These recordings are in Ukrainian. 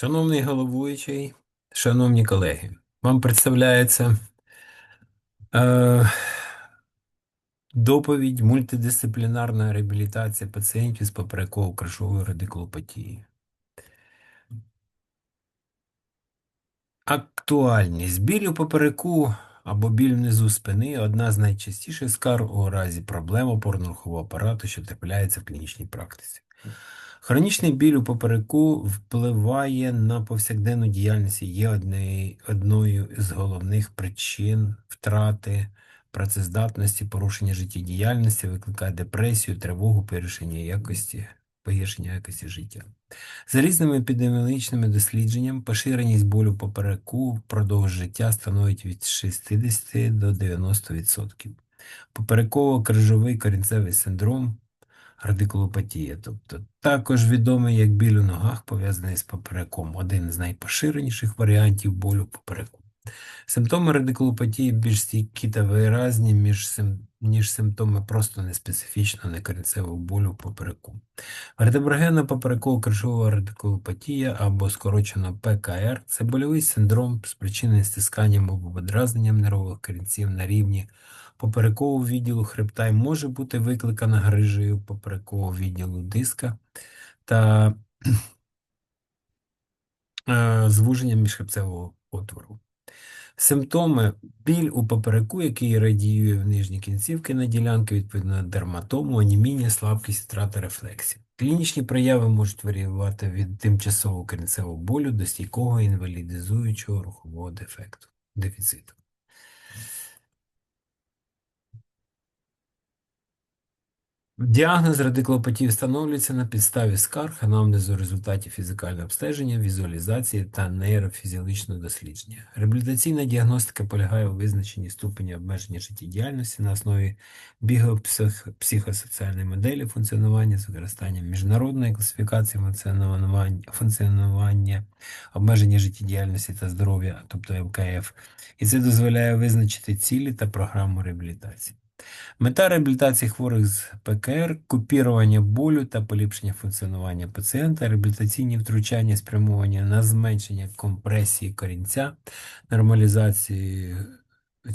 Шановний головуючий, шановні колеги, вам представляється е, доповідь мультидисциплінарна реабілітація пацієнтів з попереково-кришовою радикулопатією. Актуальність біль у попереку або біль внизу спини одна з найчастіших скарг у разі проблем опорно-рухового апарату, що трапляється в клінічній практиці. Хронічний біль у попереку впливає на повсякденну діяльність і є одне- одною з головних причин втрати працездатності, порушення життєдіяльності, викликає депресію, тривогу, погіршення якості, погіршення якості життя. За різними епідеміологічними дослідженнями, поширеність болю попереку впродовж життя становить від 60 до 90%. Попереково-крижовий корінцевий синдром радикулопатія, тобто також відомий як біль у ногах, пов'язаний з попереком, один з найпоширеніших варіантів болю попереку. Симптоми радикулопатії більш стійкі та виразні, між ніж симптоми просто неспецифічного некорінцевого болю попереку. Вертеброгенна попереково-кришова радикулопатія або скорочено ПКР – це больовий синдром, спричинений стисканням або подразненням нервових корінців на рівні поперекового відділу хребта і може бути викликана грижею поперекового відділу диска та е, звуженням міжхребцевого отвору. Симптоми біль у попереку, який радіює в нижні кінцівки на ділянки, відповідно дерматому, аніміння, слабкість, втрата рефлексів. Клінічні прояви можуть варіювати від тимчасового корінцевого болю до стійкого інвалідизуючого рухового дефекту, дефіциту. Діагноз радикулопатії встановлюється на підставі скарг, анамнезу результатів фізикального обстеження, візуалізації та нейрофізіологічного дослідження. Реабілітаційна діагностика полягає у визначенні ступеня обмеження життєдіяльності на основі біопсихосоціальної моделі функціонування з використанням міжнародної класифікації функціонування, функціонування обмеження життєдіяльності та здоров'я, тобто МКФ, і це дозволяє визначити цілі та програму реабілітації. Мета реабілітації хворих з ПКР купірування болю та поліпшення функціонування пацієнта, реабілітаційні втручання спрямовані на зменшення компресії корінця, нормалізації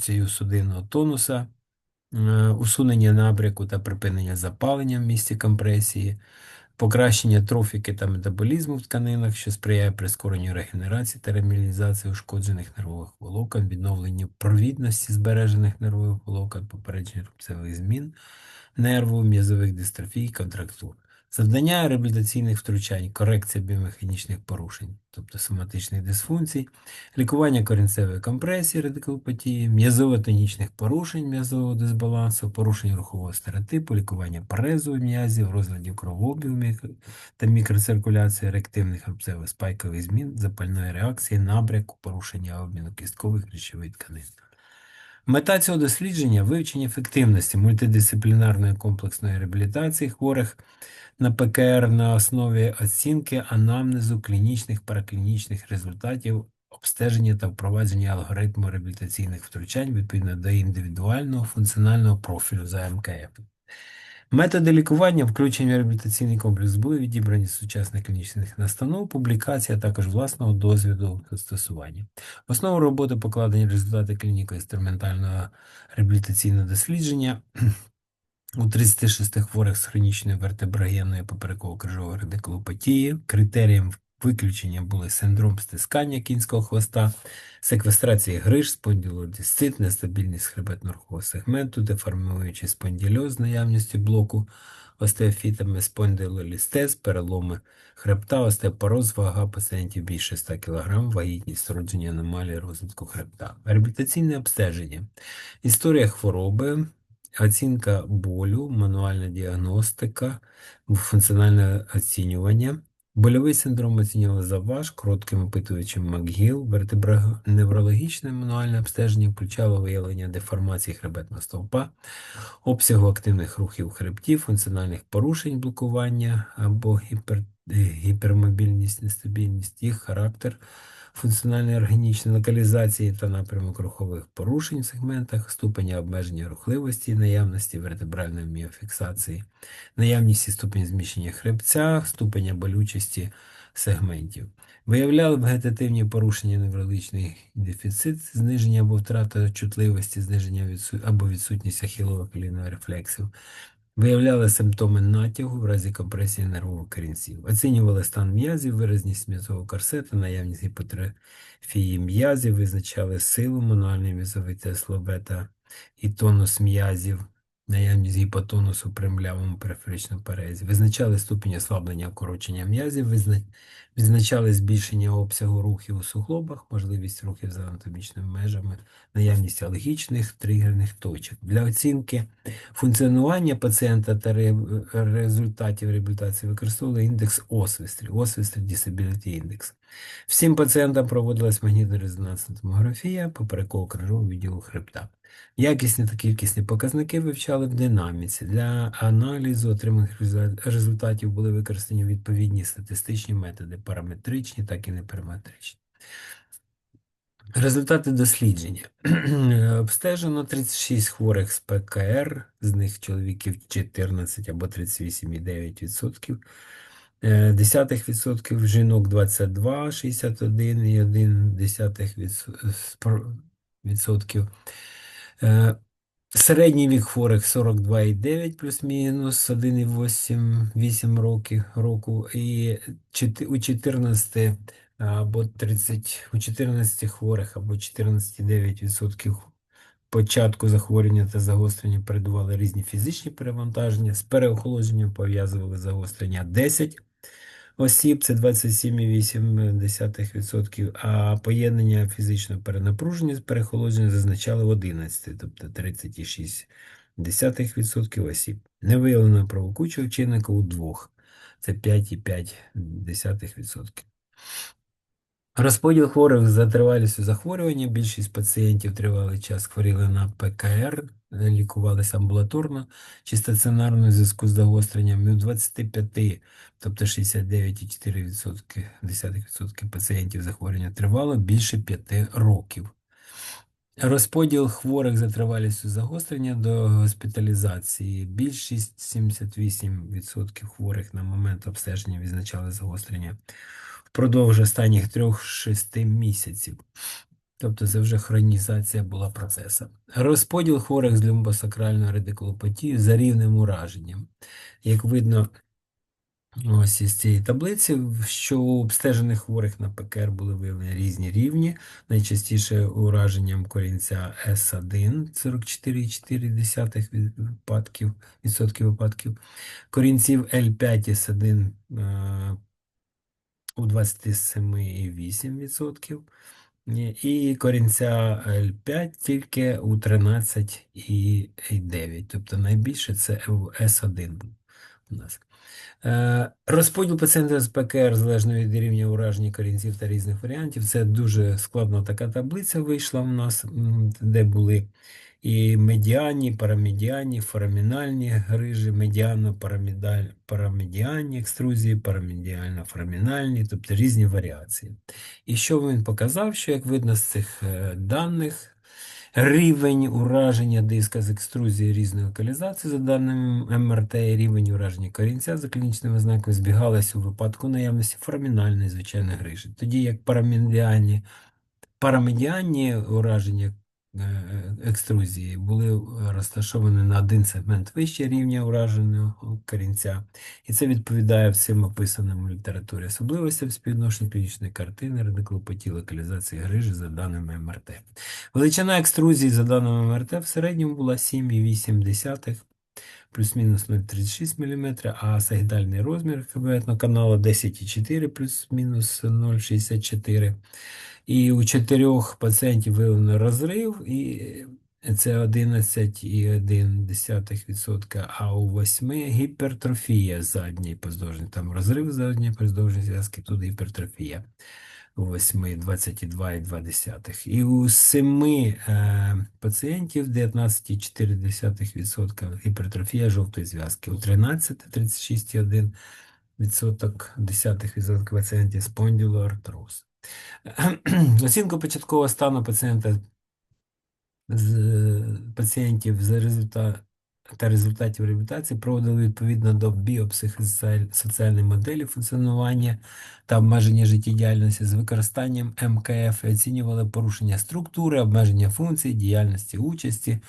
цієї судинного тонуса, е, усунення набряку та припинення запалення в місці компресії, покращення трофіки та метаболізму в тканинах, що сприяє прискоренню регенерації та ремілізації ушкоджених нервових волокон, відновленню провідності збережених нервових волокон, попередження рубцевих змін нерву, м'язових дистрофій, контрактур. Завдання реабілітаційних втручань, корекція біомеханічних порушень, тобто соматичних дисфункцій, лікування корінцевої компресії, радикулопатії, м'язово-тонічних порушень, м'язового дисбалансу, порушень рухового стереотипу, лікування парезу м'язів, розладів кровообігу та мікроциркуляції, реактивних рубцевих спайкових змін, запальної реакції, набряку, порушення обміну кісткових речових тканин. Мета цього дослідження вивчення ефективності мультидисциплінарної комплексної реабілітації хворих на ПКР на основі оцінки анамнезу клінічних параклінічних результатів обстеження та впровадження алгоритму реабілітаційних втручань відповідно до індивідуального функціонального профілю за МКФ. Методи лікування, включення в реабілітаційний комплекс були відібрані сучасних клінічних настанов, публікація, також власного досвіду застосування. В основу роботи покладені результати клініко-інструментального реабілітаційного дослідження у 36 хворих з хронічною вертеброгенною попереково-крижовою радикулопатією. Критерієм виключення були синдром стискання кінського хвоста, секвестрація гриж, спондилодисцит, нестабільність хребетно-рухового сегменту, деформуючий спондильоз з наявністю блоку остеофітами, спондилолістез, переломи хребта, остеопороз, вага пацієнтів більше 100 кг, вагітність, родження аномалії розвитку хребта. Реабілітаційне обстеження. Історія хвороби, оцінка болю, мануальна діагностика, функціональне оцінювання. Больовий синдром оцінювали за ваш, коротким опитувачем МакГіл, вертеброневрологічне мануальне обстеження включало виявлення деформації хребетного стовпа, обсягу активних рухів хребтів, функціональних порушень блокування або гіпер, гіпермобільність, нестабільність, їх характер, функціональної органічної локалізації та напрямок рухових порушень в сегментах, ступеня обмеження рухливості, наявності вертебральної міофіксації, наявність і ступень зміщення хребця, ступеня болючості сегментів. Виявляли вегетативні порушення неврологічний дефіцит, зниження або втрата чутливості, зниження або відсутність ахілових рефлексів. Виявляли симптоми натягу в разі компресії нервових корінців, оцінювали стан м'язів, виразність м'язового корсету, наявність гіпотрофії м'язів, визначали силу, мануальний м'язовий тест лобета і тонус м'язів, наявність гіпотонусу при млявому периферичному перезі, визначали ступінь ослаблення вкорочення м'язів. Відзначали збільшення обсягу рухів у суглобах, можливість рухів за анатомічними межами, наявність алергічних тригерних точок. Для оцінки функціонування пацієнта та ре... результатів реабілітації використовували індекс освістрі, освістрі Disability Index. Всім пацієнтам проводилась магнітно-резонансна томографія поперекового крижового відділу хребта. Якісні та кількісні показники вивчали в динаміці. Для аналізу отриманих результатів були використані відповідні статистичні методи, параметричні, так і непараметричні. Результати дослідження. Обстежено 36 хворих з ПКР, з них чоловіків 14 або 38,9%. Е, десятих відсотків жінок 22, 61 і 1 десятих відсотків. Середній вік хворих 42,9 плюс-мінус 1,8 8 років року, і у 14 або 30, у 14 хворих або 14,9% початку захворювання та загострення передували різні фізичні перевантаження, з переохолодженням пов'язували загострення 10 осіб це 27,8%, а поєднання фізичного перенапруження з перехолодження зазначали в 11, тобто 36,6% осіб. Не виявлено провокуючого чинника у двох, це 5,5%. Розподіл хворих за тривалістю захворювання. Більшість пацієнтів тривалий час хворіли на ПКР, лікувалися амбулаторно чи стаціонарно в зв'язку з загостренням. І у 25, тобто 69,4% пацієнтів захворювання тривало більше 5 років. Розподіл хворих за тривалістю загострення до госпіталізації. Більшість 78% хворих на момент обстеження відзначали загострення впродовж останніх 3-6 місяців. Тобто це вже хронізація була процесу. Розподіл хворих з люмбосакральною радикулопатією за рівнем ураженням. Як видно, ось із цієї таблиці, що у обстежених хворих на ПКР були виявлені різні рівні, найчастіше ураженням корінця С1 44,4 випадків, відсотків випадків, корінців L5 С1 у 27,8%. І корінця L5 тільки у 13,9. Тобто найбільше це С1 у нас. Е, розподіл пацієнтів з ПКР залежно від рівня ураження корінців та різних варіантів. Це дуже складна така таблиця вийшла у нас, де були і медіані, парамедіані, форамінальні грижі, медіано-парамедіальні екструзії, парамедіально-форамінальні, тобто різні варіації. І що він показав, що, як видно з цих е, даних, рівень ураження диска з екструзії різної локалізації, за даними МРТ, і рівень ураження корінця за клінічними знаками збігалися у випадку наявності форамінальної звичайної грижі. Тоді як парамедіальні Парамедіальні ураження екструзії були розташовані на один сегмент вище рівня ураженого корінця, і це відповідає всім описаним у літературі особливостям співвідношення клінічної картини, радикулопатії локалізації грижі за даними МРТ. Величина екструзії за даними МРТ в середньому була 7,8 плюс-мінус 0,36 мм, а сагітальний розмір кабінетного каналу 10,4 плюс-мінус 0,64. І у чотирьох пацієнтів виявлено розрив, і це 11,1%, а у восьми гіпертрофія задньої поздовжньої. Там розрив задньої поздовжньої зв'язки, тут гіпертрофія. У 8 22,2. І у 7 е, пацієнтів 19,4% гіпертрофія жовтої зв'язки, у 13 36,1% десятих відсотків пацієнтів спондилоартроз. Оцінку початкового стану пацієнта з пацієнтів за результат та результатів реабілітації проводили відповідно до біопсихосоціальної моделі функціонування та обмеження життєдіяльності з використанням МКФ і оцінювали порушення структури, обмеження функцій, діяльності участі,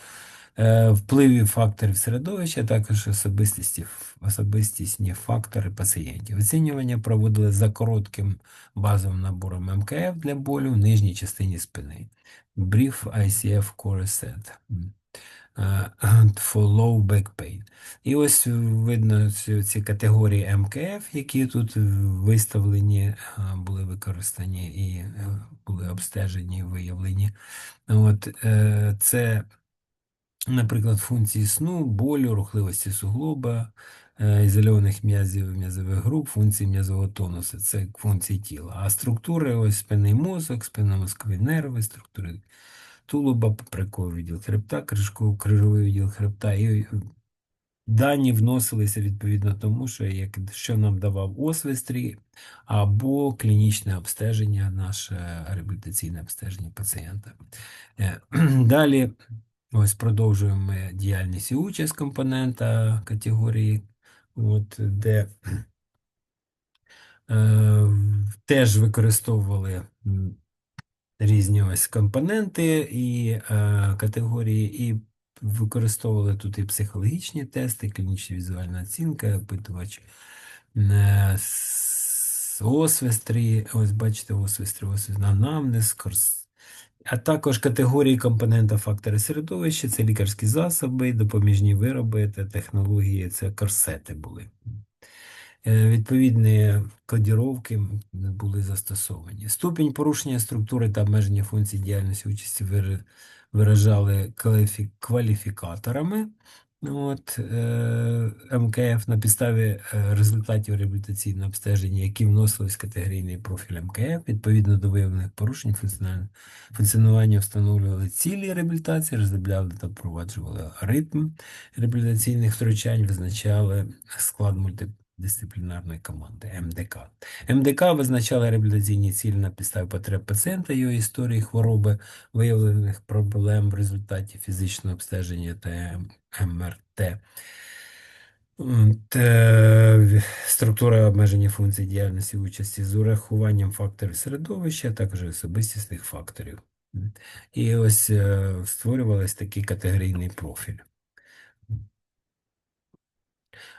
е, впливів факторів середовища, а також особистісті, особистісні фактори пацієнтів. Оцінювання проводили за коротким базовим набором МКФ для болю в нижній частині спини. Brief ICF Core Set. Е, for back pain. І ось видно ці, категорії МКФ, які тут виставлені, е, були використані і е, були обстежені, виявлені. От, Це, наприклад, функції сну, болю, рухливості суглоба, ізольованих м'язів, м'язових груп, функції м'язового тонусу, це функції тіла. А структури ось спинний мозок, спинномозкові нерви, структури тулуба, поперековий відділ хребта, крижовий відділ хребта. І е, дані вносилися відповідно тому, що якщо нам давав освістрі або клінічне обстеження, наше реабілітаційне обстеження пацієнта. Е, далі ось продовжуємо діяльність і участь компонента категорії, от, де е, теж використовували різні ось компоненти і е, категорії, і використовували тут і психологічні тести, клінічна візуальна оцінка, опитувач е, освестрі, ось бачите, освестрі, освестрі, анамнез, курс. А також категорії компонента фактори середовища, це лікарські засоби, допоміжні вироби та технології, це корсети були. Е, відповідні кодіровки були застосовані. Ступінь порушення структури та обмеження функцій діяльності участі виражали кваліфікаторами. От, е, МКФ на підставі е, результатів реабілітаційного обстеження, які вносились в категорійний профіль МКФ, відповідно до виявлених порушень функціонування встановлювали цілі реабілітації, розробляли та впроваджували ритм реабілітаційних втручань, визначали склад мультиплікації дисциплінарної команди МДК. МДК визначала реабілітаційні цілі на підставі потреб пацієнта, його історії хвороби, виявлених проблем в результаті фізичного обстеження та МРТ. Структура обмеження функцій діяльності участі з урахуванням факторів середовища, а також особистісних факторів. І ось е, створювалось такий категорійний профіль.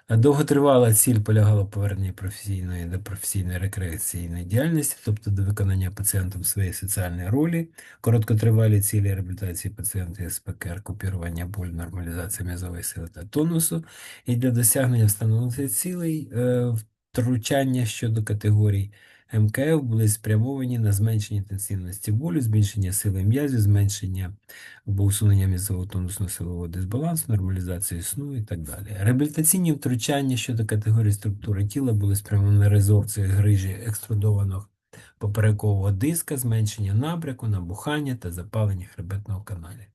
Довготривала ціль полягала в поверненні професійної до професійної рекреаційної діяльності, тобто до виконання пацієнтом своєї соціальної ролі, короткотривалі цілі реабілітації пацієнта СПК, купірування болю, нормалізація м'язової сили та тонусу, і для досягнення встановлених цілей е, втручання щодо категорій МКФ були спрямовані на зменшення інтенсивності болю, збільшення сили м'язів, зменшення або усунення м'язового тонусно силового дисбалансу, нормалізацію сну і так далі. Реабілітаційні втручання щодо категорії структури тіла були спрямовані на резорцію грижі екструдованого поперекового диска, зменшення набряку, набухання та запалення хребетного каналі.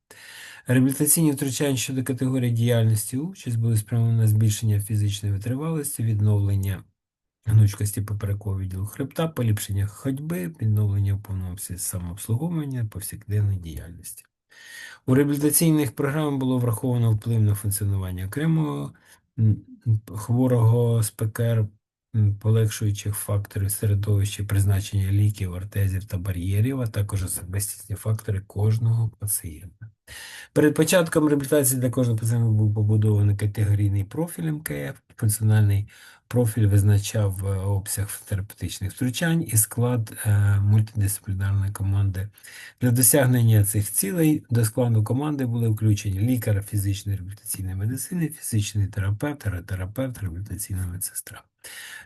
Реабілітаційні втручання щодо категорії діяльності участь були спрямовані на збільшення фізичної витривалості, відновлення гнучкості поперекового хребта, поліпшення ходьби, підновлення в повному самообслуговування повсякденної діяльності. У реабілітаційних програмах було враховано вплив на функціонування окремого хворого з ПКР, полегшуючих факторів середовища, призначення ліків, ортезів та бар'єрів, а також особистісні фактори кожного пацієнта. Перед початком реабілітації для кожного пацієнта був побудований категорійний профіль МКФ, функціональний профіль визначав е, обсяг терапевтичних втручань і склад е, мультидисциплінарної команди. Для досягнення цих цілей до складу команди були включені лікар фізичної реабілітаційної медицини, фізичний терапевт, терапевт, реабілітаційна медсестра.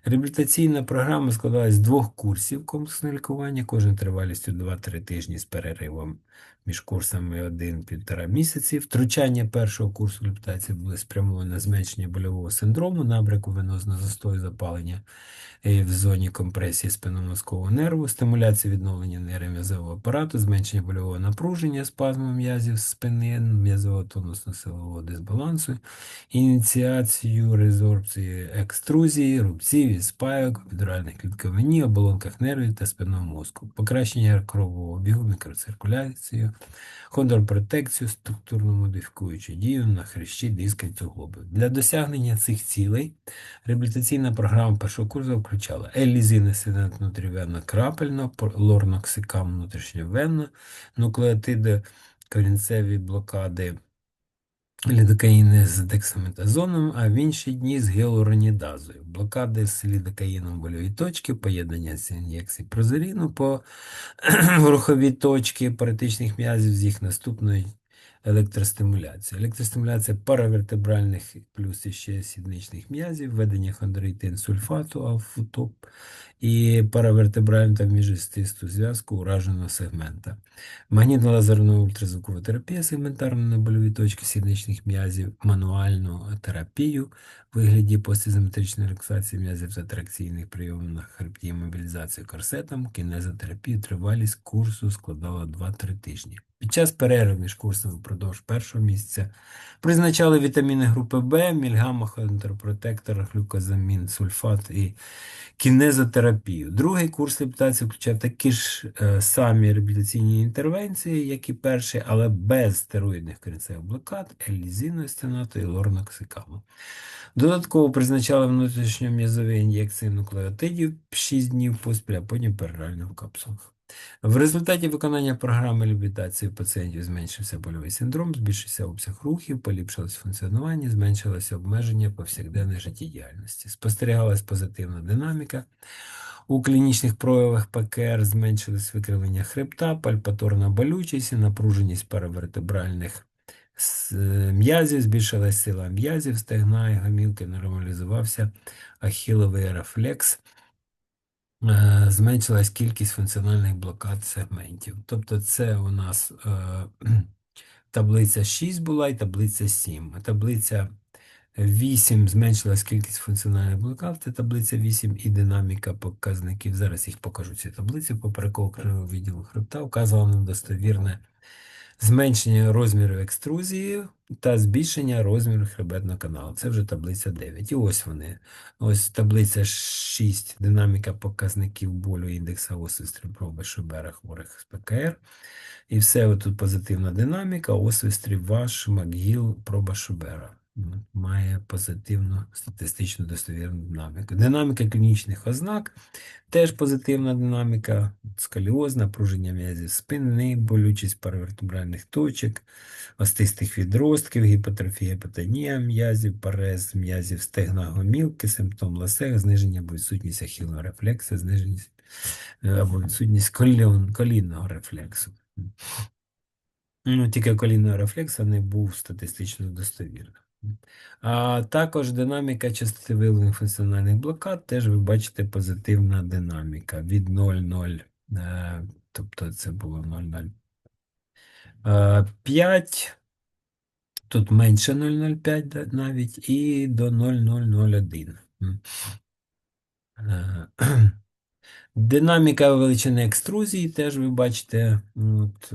Реабілітаційна програма складалась з двох курсів комплексного лікування, кожен тривалістю 2-3 тижні з переривом між курсами 1-1,5 місяці. Втручання першого курсу реабілітації були спрямовані на зменшення больового синдрому, набряку венозного простою запалення е, в зоні компресії спинномозкового нерву, стимуляція відновлення нейром'язового апарату, зменшення больового напруження, спазму м'язів спини, м'язового тонусно-силового дисбалансу, ініціацію резорбції екструзії, рубців і спайок, в епідуральних клітковині, оболонках нервів та спинного мозку, покращення кровового обігу, мікроциркуляцію, хондропротекцію, структурно модифікуючу дію на хрещі диска і суглоби. Для досягнення цих цілей реабілітаційна програма першого курсу включала елізин інсидент внутрівенно крапельно, лорноксикам внутрішньовенно, нуклеотиди корінцеві блокади лідокаїни з дексаметазоном, а в інші дні з гіалуронідазою. Блокади з лідокаїном больові точки, поєднання з ін'єкцій прозоріну по руховій точки паратичних м'язів з їх наступною електростимуляцією. Електростимуляція паравертебральних плюс ще сідничних м'язів, введення хондроїтин сульфату алфутоп і паравертебральну та міжістисту зв'язку ураженого сегмента. Магнітно-лазерна ультразвукова терапія сегментарно на больові точки сідничних м'язів, мануальну терапію в вигляді постізометричної релаксації м'язів та тракційних прийомів на хребті мобілізацію корсетом, кінезотерапії, тривалість курсу складала 2-3 тижні. Під час перерви між курсами впродовж першого місяця призначали вітаміни групи В, мільгамохонтерпротектор, глюкозамін, сульфат і кінезотерапію. Другий курс реабілітації включав такі ж е, самі реабілітаційні інтервенції, як і перший, але без стероїдних корінцевих блокад, елізіної стеноти і лорноксикаму. Додатково призначали внутрішньом'язові ін'єкції нуклеотидів 6 днів поспіль, а потім перерально в капсулах. В результаті виконання програми реабілітації пацієнтів зменшився больовий синдром, збільшився обсяг рухів, поліпшилось функціонування, зменшилося обмеження повсякденної життєдіяльності. Спостерігалась позитивна динаміка. У клінічних проявах ПКР зменшилось викривлення хребта, пальпаторна болючість, і напруженість паравертебральних м'язів, збільшилась сила м'язів, стегна і гомілки, нормалізувався ахіловий рефлекс. Е, зменшилась кількість функціональних блокад сегментів. Тобто це у нас е, таблиця 6 була і таблиця 7. Таблиця 8 зменшилась кількість функціональних блокад, це таблиця 8 і динаміка показників. Зараз їх покажу ці таблиці. Поперекового кривого відділу хребта вказувала достовірне зменшення розміру екструзії та збільшення розміру хребетного каналу. Це вже таблиця 9. І ось вони. Ось таблиця 6, динаміка показників болю індекса освістрів проби Шубера хворих з ПКР. І все тут позитивна динаміка, освістрів ваш, МакГіл, проба Шубера. Має позитивну статистичну достовірну динаміку. Динаміка клінічних ознак теж позитивна динаміка, скаліоз, напруження м'язів спини, болючість паравертебральних точок, остистих відростків, гіпотрофія гепатонія м'язів, парез м'язів стегна гомілки, симптом ласег, зниження або відсутність ахілного рефлексу, зниження е, або відсутність колінного рефлексу. Ну, Тільки колінного рефлексу не був статистично достовірним. А також динаміка частоти виявлених функціональних блокад, теж ви бачите позитивна динаміка від 0,0, е, тобто це було 0,05, е, тут менше 0,05 навіть, і до 0,001. Е, динаміка величини екструзії, теж ви бачите от,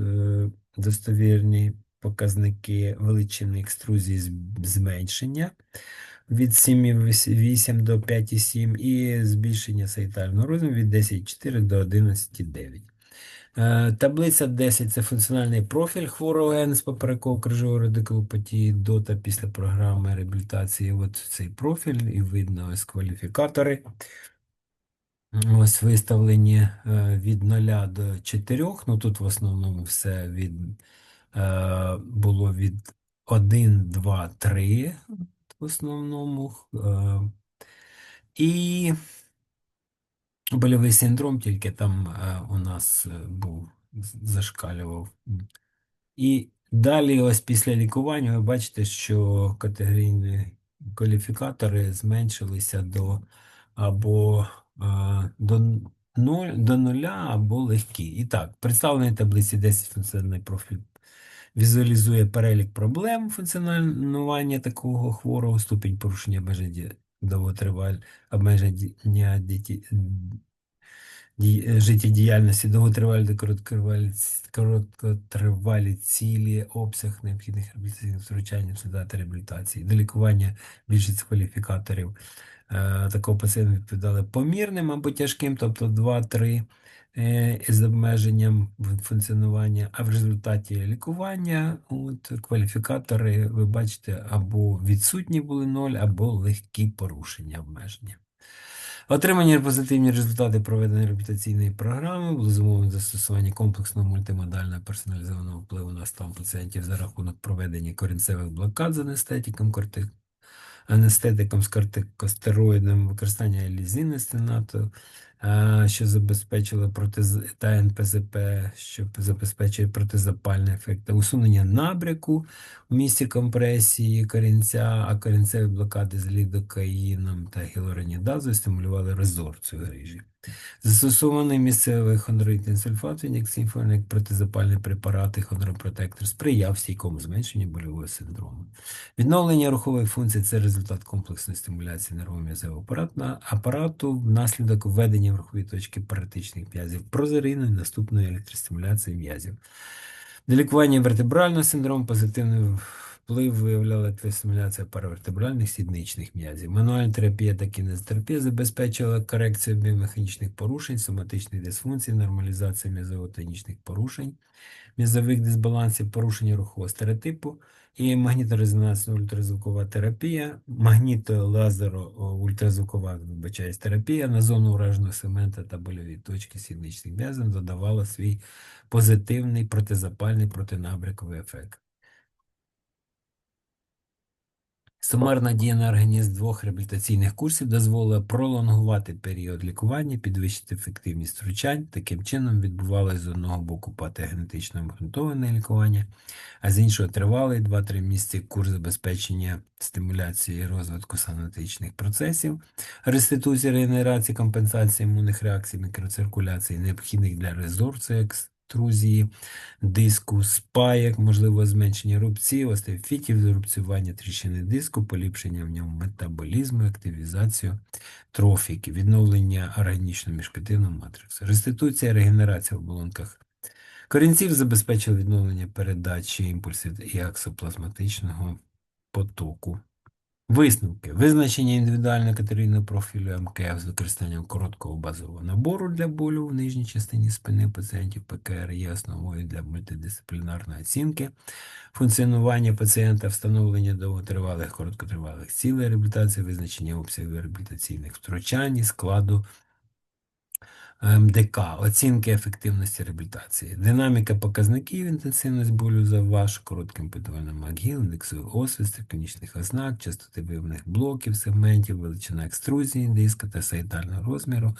достовірні показники величини екструзії зменшення від 7,8 до 5,7 і збільшення сайтального розміру від 10,4 до 11,9. Е, таблиця 10 це функціональний профіль хворого ген з попереково крижової радикулопатії до та після програми реабілітації. От цей профіль, і видно ось кваліфікатори. Ось виставлені е, від 0 до 4. Ну тут в основному все від було від 1, 2, 3 в основному. Е, і больовий синдром тільки там е, у нас був зашкалював. І далі, ось після лікування, ви бачите, що категорійні кваліфікатори зменшилися до або до 0, до нуля або легкі. І так, представлений таблиці 10 функціональний профіль візуалізує перелік проблем функціонування такого хворого, ступінь порушення довготриваль обмеження діті- дій- е, життєдіяльності, довготривалі короткотривалі, короткотривалі цілі, обсяг необхідних реабілітаційних втручань, результати реабілітації, до лікування більшість кваліфікаторів. Е, такого пацієнта відповідали помірним або тяжким, тобто 2-3 е, із обмеженням функціонування, а в результаті лікування от, кваліфікатори, ви бачите, або відсутні були 0, або легкі порушення обмеження. Отримані позитивні результати проведеної реабілітаційної програми було зумовлено застосування комплексного мультимодального персоналізованого впливу на стан пацієнтів за рахунок проведення корінцевих блокад з анестетиком, корти... анестетиком з кортикостероїдом, використання лізини стенату, що забезпечило протиз... та НПЗП, що забезпечує протизапальний ефект, усунення набряку в місці компресії корінця, а корінцеві блокади з лідокаїном та гілоранідазою стимулювали резорбцію грижі. Застосований місцевий хондроїдний сульфат, ін'єкційний формі, як протизапальні препарати, хондропротектор сприяв стійкому зменшенню больового синдрому. Відновлення рухової функції це результат комплексної стимуляції нервово-м'язевого апарату, апарату внаслідок введення в рухові точки паратичних м'язів прозорійної наступної електростимуляції м'язів. Для лікування вертебрального синдрому позитивний вплив виявляла електростимуляція паравертебральних сідничних м'язів. Мануальна терапія та кінезотерапія забезпечила корекцію біомеханічних порушень, соматичних дисфункцій, нормалізацію м'язово-тонічних порушень, м'язових дисбалансів, порушення рухового стереотипу і магніторезонансна ультразвукова терапія, магнітолазеро-ультразвукова вибачаюсь, терапія на зону ураженого сегмента та больові точки сідничних м'язів додавала свій позитивний протизапальний протинабряковий ефект. Сумарна дія на організм двох реабілітаційних курсів дозволила пролонгувати період лікування, підвищити ефективність втручань. Таким чином відбувалося з одного боку патогенетично обґрунтоване лікування, а з іншого тривалий 2-3 місяці курс забезпечення стимуляції розвитку синаптичних процесів, реституції, регенерації, компенсації імунних реакцій, мікроциркуляції, необхідних для резорбції, екструзії, диску, спаяк, можливо, зменшення рубців, остеофітів, рубцювання тріщини диску, поліпшення в ньому метаболізму, активізацію трофіки, відновлення органічно-міжклітинного матриксу, реституція, регенерація в оболонках корінців забезпечила відновлення передачі імпульсів і аксоплазматичного потоку. Висновки. Визначення індивідуального категорійного профілю МКФ з використанням короткого базового набору для болю в нижній частині спини пацієнтів ПКР є основою для мультидисциплінарної оцінки, функціонування пацієнта, встановлення довготривалих, короткотривалих цілей реабілітації, визначення обсягів реабілітаційних втручань і складу МДК, оцінки ефективності реабілітації, динаміка показників, інтенсивність болю за ваш, коротким питувальним МакГіл, індексовий освіст, конічних ознак, частоти виявлених блоків, сегментів, величина екструзії, диска та саїтального розміру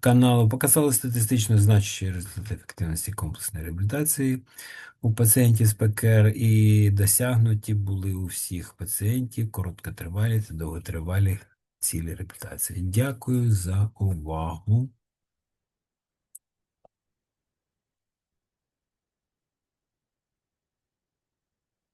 каналу, показали статистично значущі результати ефективності комплексної реабілітації у пацієнтів з ПКР і досягнуті були у всіх пацієнтів короткотривалі та довготривалі цілі реабілітації. Дякую за увагу.